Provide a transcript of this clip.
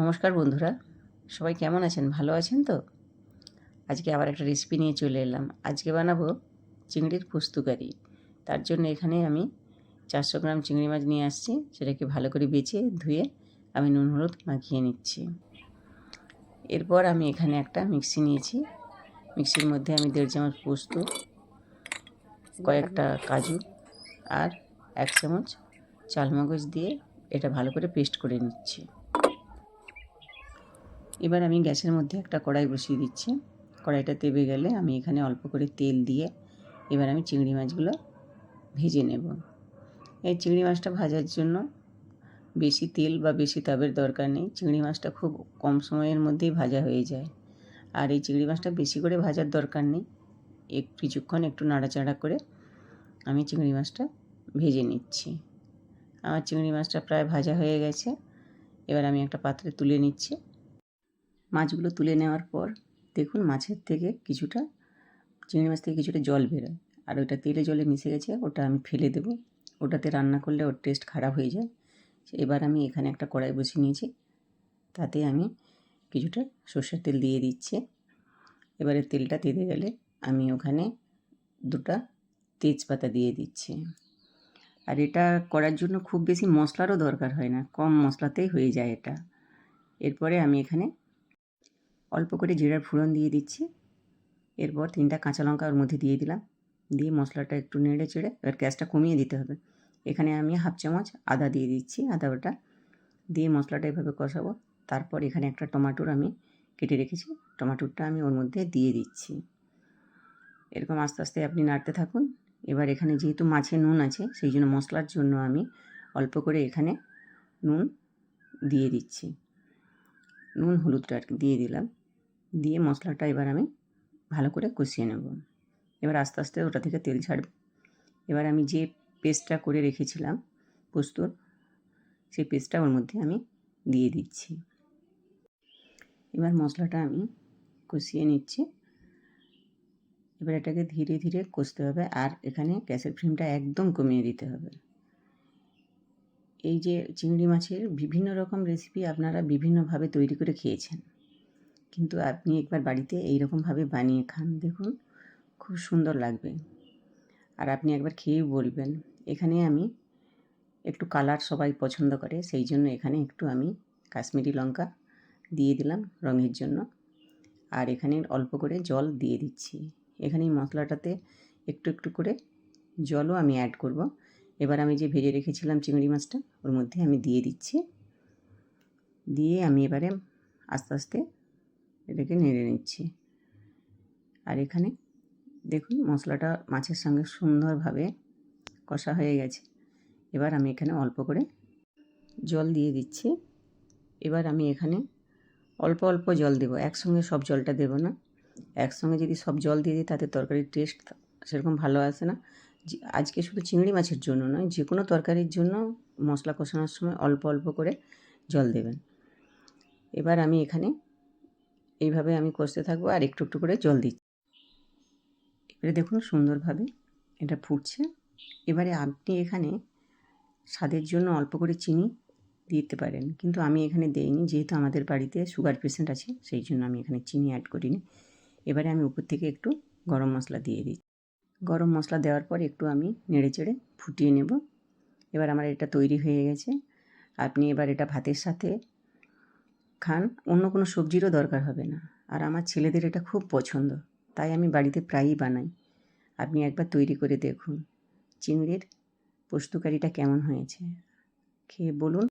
নমস্কার বন্ধুরা। সবাই কেমন আছেন? ভালো আছেন তো? আজকে আবার একটা রেসিপি নিয়ে চলে এলাম। আজকে বানাবো চিংড়ির পোস্তকারি তার জন্য এখানে আমি চারশো গ্রাম চিংড়ি মাছ নিয়ে আসছি। সেটাকে ভালো করে বেছে ধুয়ে আমি নুন, হলুদ মাখিয়ে নিচ্ছি। এরপর আমি এখানে একটা মিক্সি নিয়েছি। মিক্সির মধ্যে আমি দেড় চামচ পোস্ত, কয়েকটা কাজু আর এক চামচ চালমগজ দিয়ে এটা ভালো করে পেস্ট করে নিচ্ছি। এবার আমি গ্যাসের মধ্যে একটা কড়াই বসিয়ে দিচ্ছি। কড়াইটা তেবে গেলে আমি এখানে অল্প করে তেল দিয়ে এবার আমি চিংড়ি মাছগুলো ভেজে নেব। এই চিংড়ি মাছটা ভাজার জন্য বেশি তেল বা বেশি তাপের দরকার নেই। চিংড়ি মাছটা খুব কম সময়ের মধ্যেই ভাজা হয়ে যায়। আর এই চিংড়ি মাছটা বেশি করে ভাজার দরকার নেই। এক কিছুক্ষণ একটু নাড়াচাড়া করে আমি চিংড়ি মাছটা ভেজে নিচ্ছি। আমার চিংড়ি মাছটা প্রায় ভাজা হয়ে গেছে। এবার আমি একটা পাত্রে তুলে নিচ্ছি। মাছগুলো তুলে নেওয়ার পর দেখুন মাছের থেকে কিছুটা, চিংড়ি মাছ থেকে কিছুটা জল বেরোয়। আর ওটা তেলে জলে মিশে গেছে, ওটা আমি ফেলে দেব। ওটাতে রান্না করলে ওর টেস্ট খারাপ হয়ে যায়। এবার আমি এখানে একটা কড়াই বসিয়ে নিয়েছি। তাতে আমি কিছুটা সর্ষের তেল দিয়ে দিচ্ছি। এবারে তেলটা তেতে গেলে আমি ওখানে দুটা তেজপাতা দিয়ে দিচ্ছি। আর এটা করার জন্য খুব বেশি মশলারও দরকার হয় না, কম মশলাতেই হয়ে যায় এটা। এরপরে আমি এখানে অল্প করে জিরার ফোড়ন দিয়ে দিচ্ছি। এরপর তিনটা কাঁচা লঙ্কা ওর মধ্যে দিয়ে দিলাম। দিয়ে মশলাটা একটু নেড়ে চেড়ে এবার গ্যাসটা কমিয়ে দিতে হবে। এখানে আমি হাফ চামচ আদা দিয়ে দিচ্ছি, আদা বাটা। দিয়ে মশলাটা এভাবে কষাবো। তারপর এখানে একটা টমাটোর আমি কেটে রেখেছি। টমাটোরটা আমি ওর মধ্যে দিয়ে দিচ্ছি। এরকম আস্তে আস্তে আপনি নাড়তে থাকুন। এবার এখানে যেহেতু মাছে নুন আছে, সেই জন্য মশলার জন্য আমি অল্প করে এখানে নুন দিয়ে দিচ্ছি। নুন, হলুদটা আর দিয়ে দিলাম। দিয়ে মশলাটা এবার আমি ভালো করে কষিয়ে নেব। এবার আস্তে আস্তে ওটা থেকে তেল ছাড়বে। এবার আমি যে পেস্টটা করে রেখেছিলাম পোস্তর, সেই পেস্টটা ওর মধ্যে আমি দিয়ে দিচ্ছি। এবার মশলাটা আমি কষিয়ে নিচ্ছি। এবার এটাকে ধীরে ধীরে কষতে হবে আর এখানে গ্যাসের ফ্লেমটা একদম কমিয়ে দিতে হবে। এই যে চিংড়ি মাছের বিভিন্ন রকম রেসিপি আপনারা বিভিন্নভাবে তৈরি করে খেয়েছেন। কিন্তু আপনি একবার বাড়িতে এই রকমভাবে বানিয়ে খান, দেখুন খুব সুন্দর লাগবে। আর আপনি একবার খেয়েই বলবেন, এখানে আমি একটু কালার সবাই পছন্দ করে, সেই জন্য এখানে একটু আমি কাশ্মীরি লঙ্কা দিয়ে দিলাম রঙের জন্য। আর এখানে অল্প করে জল দিয়ে দিচ্ছি। এখানে মশলাটাতে একটু একটু করে জলও আমি অ্যাড করব। এবার আমি যে ভেজে রেখেছিলাম চিংড়ি মাছটা, ওর মধ্যে আমি দিয়ে দিচ্ছি। দিয়ে আমি এবারে আস্তে আস্তে এটাকে নেড়ে নিচ্ছি। আর এখানে দেখুন মশলাটা মাছের সঙ্গে সুন্দরভাবে কষা হয়ে গেছে। এবার আমি এখানে অল্প করে জল দিয়ে দিচ্ছি। এবার আমি এখানে অল্প অল্প জল দেবো। একসঙ্গে সব জলটা দেবো না। একসঙ্গে যদি সব জল দিয়ে দিই, তাতে তরকারির টেস্ট সেরকম ভালো আসে না। আজকে শুধু চিংড়ি মাছের জন্য নয়, যে কোনো তরকারির জন্য মশলা কষানোর সময় অল্প অল্প করে জল দেবেন। এবার আমি এখানে এইভাবে আমি কষতে থাকব আর একটু একটু করে জল দিচ্ছি। এবারে দেখুন সুন্দরভাবে এটা ফুটছে। এবারে আপনি এখানে স্বাদের জন্য অল্প করে চিনি দিতে পারেন। কিন্তু আমি এখানে দেইনি, যেহেতু আমাদের বাড়িতে সুগার পেশেন্ট আছে, সেই জন্য আমি এখানে চিনি অ্যাড করিনি। এবারে আমি উপর থেকে একটু গরম মশলা দিয়ে দিচ্ছি। গরম মশলা দেওয়ার পর একটু আমি নেড়ে চেড়ে ফুটিয়ে নেব। এবার আমার এটা তৈরি হয়ে গেছে। আপনি এবার এটা ভাতের সাথে খান, অন্য কোনো সবজিরও দরকার হবে না। আর আমার ছেলেদের এটা খুব পছন্দ, তাই আমি বাড়িতে প্রায়ই বানাই। আপনি একবার তৈরি করে দেখুন। চিংড়ির পোস্তকারিটা কেমন হয়েছে? খেয়ে বলুন।